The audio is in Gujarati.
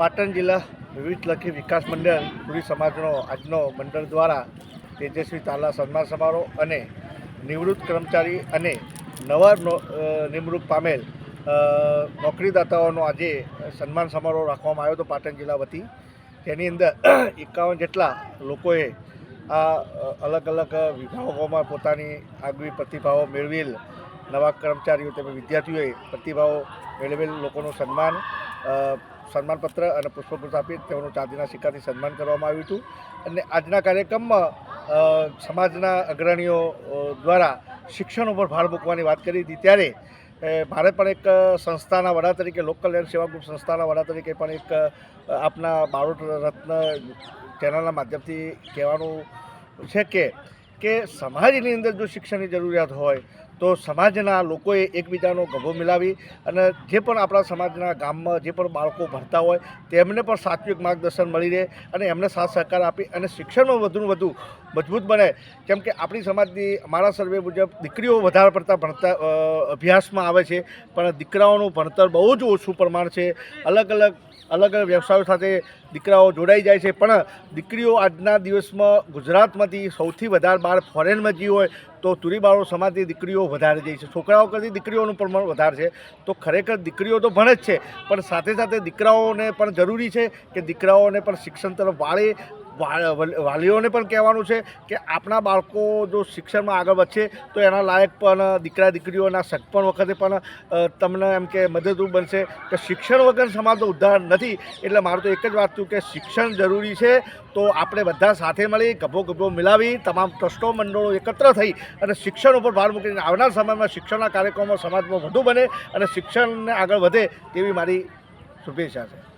પાટણ જિલ્લા વિવિધલક્ષી વિકાસ મંડળ પુરી સમાજનો આજનો મંડળ દ્વારા તેજસ્વી તાલા સન્માન સમારોહ અને નિવૃત્ત કર્મચારી અને નવા નિમણૂક પામેલ નોકરીદાતાઓનો આજે સન્માન સમારોહ રાખવામાં આવ્યો હતો પાટણ જિલ્લા વતી. તેની અંદર એકાવન જેટલા લોકોએ આ અલગ અલગ વિભાગોમાં પોતાની આગવી પ્રતિભાઓ મેળવેલ નવા કર્મચારીઓ તેમજ વિદ્યાર્થીઓએ પ્રતિભાવો મેળવેલ લોકોનું સન્માન સન્માનપત્ર અને પુષ્પગુચ્છ આપી તેઓનું ચાંદીના સિક્કાથી સન્માન કરવામાં આવ્યું હતું. અને આજના કાર્યક્રમમાં સમાજના અગ્રણીઓ દ્વારા શિક્ષણ ઉપર ભાર મૂકવાની વાત કરી હતી. ત્યારે મારે પણ એક સંસ્થાના વડા તરીકે લોકલ એન્ડ સેવા ગ્રુપ સંસ્થાના વડા તરીકે પણ એક આપના બારોટ રત્ન ચેનલના માધ્યમથી કહેવાનું છે કે કે સમાજની અંદર જો શિક્ષણની જરૂરિયાત હોય તો સમાજના લોકોએ એકબીજાનો ગભો મિલાવી અને જે પણ આપણા સમાજના ગામમાં જે પણ બાળકો ભણતા હોય તેમને પણ સાત્વિક માર્ગદર્શન મળી રહે અને એમને સાથ સહકાર આપી અને શિક્ષણમાં વધુને વધુ મજબૂત બને. કેમ કે આપણી સમાજની અમારા સર્વે મુજબ દીકરીઓ વધારે પડતા ભણતા અભ્યાસમાં આવે છે, પણ દીકરાઓનું ભણતર બહુ જ ઓછું પ્રમાણ છે. અલગ અલગ અલગ અલગ વ્યવસાયો સાથે દીકરાઓ જોડાઈ જાય છે. પણ દીકરીઓ આજના દિવસમાં ગુજરાતમાંથી સૌથી વધારે બહાર ફોરેનમાં જી હોય તો તુરીબાળો સમાજની દીકરીઓ વધારે જાય છે. છોકરાઓ કરતી દીકરીઓનું પ્રમાણ વધારે છે. તો ખરેખર દીકરીઓ તો ભણે જ છે. પણ સાથે સાથે દીકરાઓને પણ જરૂરી છે કે દીકરાઓને પણ શિક્ષણ તરફ વાળે વાલીઓને પણ કહેવાનું છે કે આપણા બાળકો જો શિક્ષણમાં આગળ વધશે તો એના લાયક પણ દીકરા, દીકરીઓના સગપણ વખતે પણ તમને એમ કે મદદરૂપ બનશે કે શિક્ષણ વગર સમાજનો ઉદ્ધાર નથી. એટલે મારું તો એક જ વાત છું કે શિક્ષણ જરૂરી છે તો આપણે બધા સાથે મળી ગભો ગભો મિલાવી તમામ ટ્રસ્ટો, મંડળો એકત્ર થઈ અને શિક્ષણ ઉપર ભાર મૂકીને આવનાર સમયમાં શિક્ષણના કાર્યક્રમો સમાજમાં વધુ બને અને શિક્ષણને આગળ વધે તેવી મારી શુભેચ્છા છે.